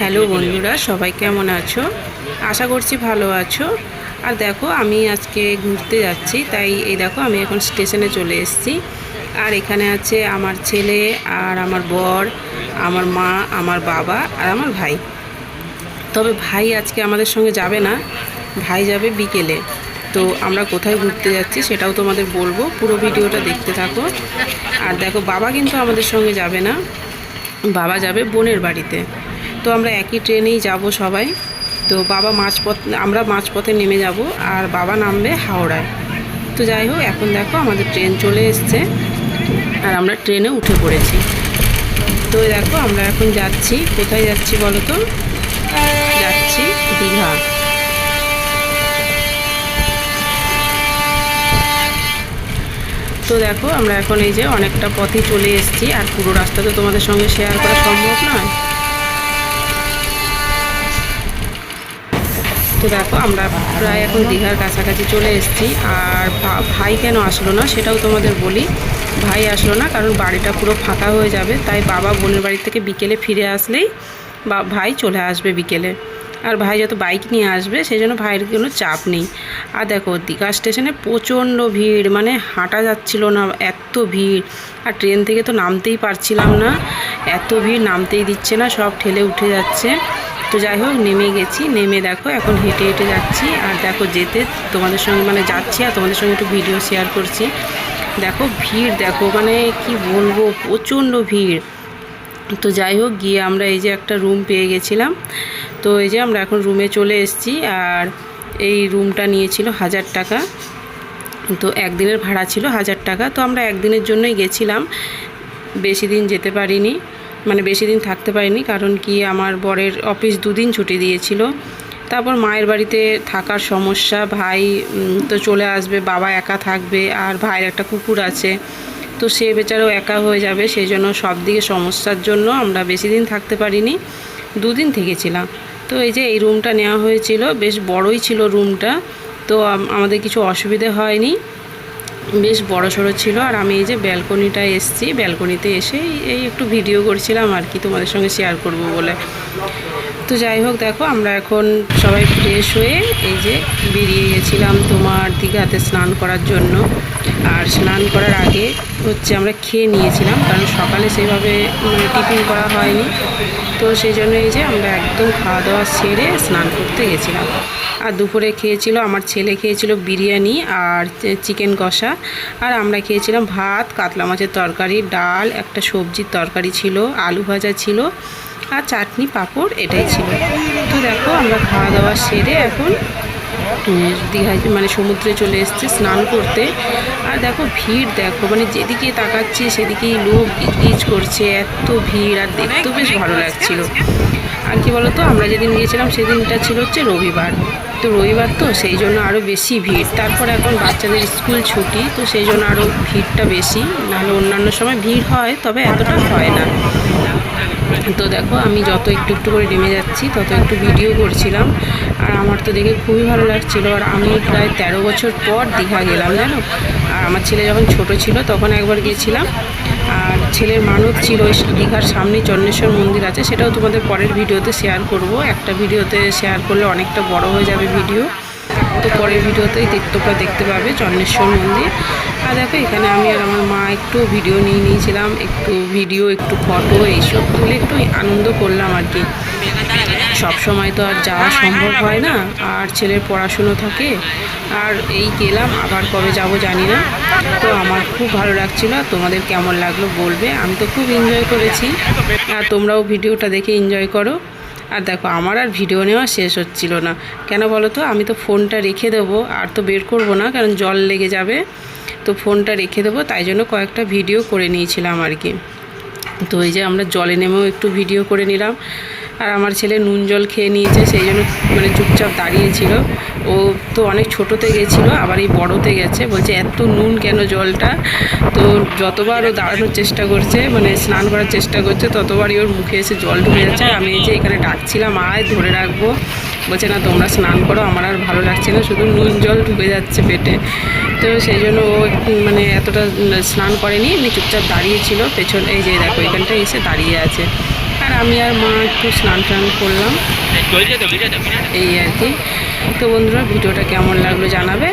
Hello বন্ধুরা, সবাই কেমন আছো? আশা করছি ভালো আছো। আর দেখো, আমি আজকে ঘুরতে যাচ্ছি, তাই এই দেখো, আমি এখন স্টেশনে চলে এসেছি। আর এখানে আছে আমার ছেলে, আর আমার বর, আমার মা, আমার বাবা, আর আমার ভাই। তবে ভাই আজকে আমাদের সঙ্গে যাবে না, ভাই যাবে বিকেলে। তো আমরা কোথায় ঘুরতে যাচ্ছি সেটাও তোমাদের বলব, পুরো ভিডিওটা দেখতে থাকো। আর দেখো, বাবা কিন্তু আমাদের সঙ্গে যাবে না, বাবা যাবে বোনের বাড়িতে। তো আমরা একই ট্রেনেই যাব সবাই। তো বাবা মাঝপথ, আমরা মাঝপথে নেমে যাব, আর বাবা নামবে হাওড়ায়। তো যাই হোক, এখন দেখো আমাদের ট্রেন চলে এসছে, আর আমরা ট্রেনে উঠে পড়েছি। তো দেখো আমরা এখন যাচ্ছি, কোথায় যাচ্ছি বলো তো? যাচ্ছি দীঘা। তো দেখো আমরা এখন এই যে অনেকটা পথে চলে এসেছি, আর পুরো রাস্তা তো তোমাদের সঙ্গে শেয়ার করা সম্ভব নয়। তো দেখো, আমরা প্রায় এখন দীঘার কাছাকাছি চলে এসেছি। আর ভাই কেন আসলো না সেটাও তোমাদের বলি। ভাই আসলো না কারণ বাড়িটা পুরো ফাঁকা হয়ে যাবে, তাই বাবা বোনের বাড়ি থেকে বিকেলে ফিরে আসলেই বা, ভাই চলে আসবে বিকেলে। আর ভাই যত বাইক নিয়ে আসবে, সেই জন্য ভাইয়ের কোনো চাপ নেই। আর দেখো, দীঘা স্টেশনে প্রচণ্ড ভিড় মানে হাঁটা যাচ্ছিল না, এত ভিড়। আর ট্রেন থেকে তো নামতেই পারছিলাম না, এত ভিড় নামতেই দিচ্ছে না, সব ঠেলে উঠে যাচ্ছে। তো যাই হোক, নেমে গেছি। নেমে দেখো, এখন হেঁটে হেঁটে যাচ্ছি। আর দেখো, যেতে তোমাদের সঙ্গে মানে যাচ্ছি আর তোমাদের সঙ্গে একটু ভিডিও শেয়ার করছি। দেখো, ভিড় দেখো মানে কি বলব, প্রচণ্ড ভিড়। তো যাই হোক, গিয়ে আমরা এই যে একটা রুম পেয়ে গেছিলাম। তো এই যে আমরা এখন রুমে চলে এসেছি আর এই রুমটা নিয়েছিল হাজার টাকা। তো একদিনের ভাড়া ছিল হাজার টাকা। তো আমরা একদিনের জন্যই গেছিলাম। বেশি দিন যেতে পারিনি। মানে বেশি দিন থাকতে পারিনি, কারণ কি আমার বরের অফিস দুদিন ছুটি দিয়েছিল। তারপর মায়ের বাড়িতে থাকার সমস্যা, ভাই তো চলে আসবে, বাবা একা থাকবে, আর ভাইয়ের একটা কুকুর আছে। তো সে বেচারাও একা হয়ে যাবে সেই জন্য সব দিকে সমস্যার জন্য আমরা বেশি দিন থাকতে পারিনি, দুদিন থেকেছিলাম। তো এই যে এই রুমটা নেওয়া হয়েছিল, বেশ বড়ই ছিল রুমটা তো আমাদের কিছু অসুবিধে হয়নি। বেশ বড় সড়ো ছিল আর আমি এই যে ব্যালকনিটা এসছি, ব্যালকনিতে এসে এই একটু ভিডিও করছিলাম আর কি তোমাদের সঙ্গে শেয়ার করব বলে। তো যাই হোক, দেখো আমরা এখন সবাই ফ্রেশ হয়ে এই যে বেরিয়ে গেছিলাম তোমার দীঘাতে স্নান করার জন্য। আর স্নান করার আগে হচ্ছে আমরা খেয়ে নিয়েছিলাম, কারণ সকালে সেভাবে মানে টিফিন করা হয়নি। তো সেই জন্য এই যে আমরা একদম খাওয়া দাওয়া সেরে স্নান করতে গেছিলাম। আর দুপুরে খেয়েছিল, আমার ছেলে খেয়েছিল বিরিয়ানি আর চিকেন কষা। আর আমরা খেয়েছিলাম ভাত, কাতলা মাছের তরকারি, ডাল, একটা সবজির তরকারি ছিল, আলু ভাজা ছিল। আর চাটনি পাঁপড় এটাই ছিল। তো দেখো আমরা খাওয়া দাওয়া সেরে এখন দীঘায় মানে সমুদ্রে চলে এসেছি স্নান করতে। আর দেখো ভিড় দেখো মানে যেদিকে তাকাচ্ছি সেদিকেই লোক গিজ করছে এত ভিড় আর দেখতেও বেশ ভালো লাগছিল। আর কি বলতো আমরা যেদিন গিয়েছিলাম সেদিনটা ছিল হচ্ছে রবিবার। তো রবিবার তো সেই জন্য আরও বেশি ভিড়। তারপর এখন বাচ্চাদের স্কুল ছুটি তো সেই জন্য আরও ভিড়টা বেশি। নাহলে অন্যান্য সময় ভিড় হয় তবে এতটা হয় না। তো দেখো, আমি যত একটু একটু করে নেমে যাচ্ছি, তত একটু ভিডিও করছিলাম, আর আমার তো দেখে খুবই ভালো লাগছিল। আর আমি প্রায় তেরো বছর পর দীঘা গেলাম, জানো? আর আমার ছেলে যখন ছোট ছিল, তখন একবার গিয়েছিলাম আর ছেলের মানত ছিল দীঘার সামনে চন্দ্রেশ্বর মন্দির আছে, সেটাও তোমাদের পরের ভিডিওতে শেয়ার করব। একটা ভিডিওতে শেয়ার করলে অনেকটা বড় হয়ে যাবে ভিডিও তো পরের ভিডিওতেই তোমরা দেখতে পাবে চন্দ্রেশ্বর মন্দির। আর দেখো, এখানে আমি আর আমার মা একটু ভিডিও নিয়ে নিয়েছিলাম, একটু ভিডিও, একটু ফটো, এইসব তুলে একটু আনন্দ করলাম আর কি। সব সময় তো আর যাওয়া সম্ভব হয় না, আর ছেলের পড়াশুনো থাকে। আর এই গেলাম, আবার কবে যাব জানি না। তো আমার খুব ভালো লাগছিল, তোমাদের কেমন লাগল বলবে? আমি তো খুব এনজয় করেছি। আর তোমরাও ভিডিওটা দেখে এনজয় করো। আর দেখো, আমার আর ভিডিও নেওয়া শেষ হচ্ছিল না। কেন বলো তো? আমি তো ফোনটা রেখে দেবো, আর তো বের করব না, কারণ জল লেগে যাবে। তো ফোনটা রেখে দেবো, তাই জন্য কয়েকটা ভিডিও করে নিয়েছিলাম আর কি। তো এই যে আমরা জলে নেমেও একটু ভিডিও করে নিলাম। আর আমার ছেলে নুন জল খেয়ে নিয়েছে, সেই জন্য মানে চুপচাপ দাঁড়িয়েছিল ও তো অনেক ছোটোতে গেছিল, আবার এই বড়োতে গেছে। বলছে, এত নুন কেন জলটা? তো যতবার ও দাঁড়ানোর চেষ্টা করছে মানে স্নান করার চেষ্টা করছে, ততবারই ওর মুখে এসে জল ঢুকে যাচ্ছে। আমি এই যে এখানে ডাকছিলাম, আয়, ধরে রাখব। বলছে, না, তোমরা স্নান করো, আমার আর ভালো লাগছে না, শুধু নুন জল ঢুকে যাচ্ছে পেটে। তো সেই জন্য ও মানে এতটা স্নান করেনি, এমনি চুপচাপ দাঁড়িয়েছিল পেছন, এই যে দেখো, এখানটায় এসে দাঁড়িয়ে আছে। আর আমি আর মা একটু স্নান টান করলাম। ভিডিওটা এই আর কি। তো বন্ধুরা ভিডিওটা কেমন লাগল জানাবে?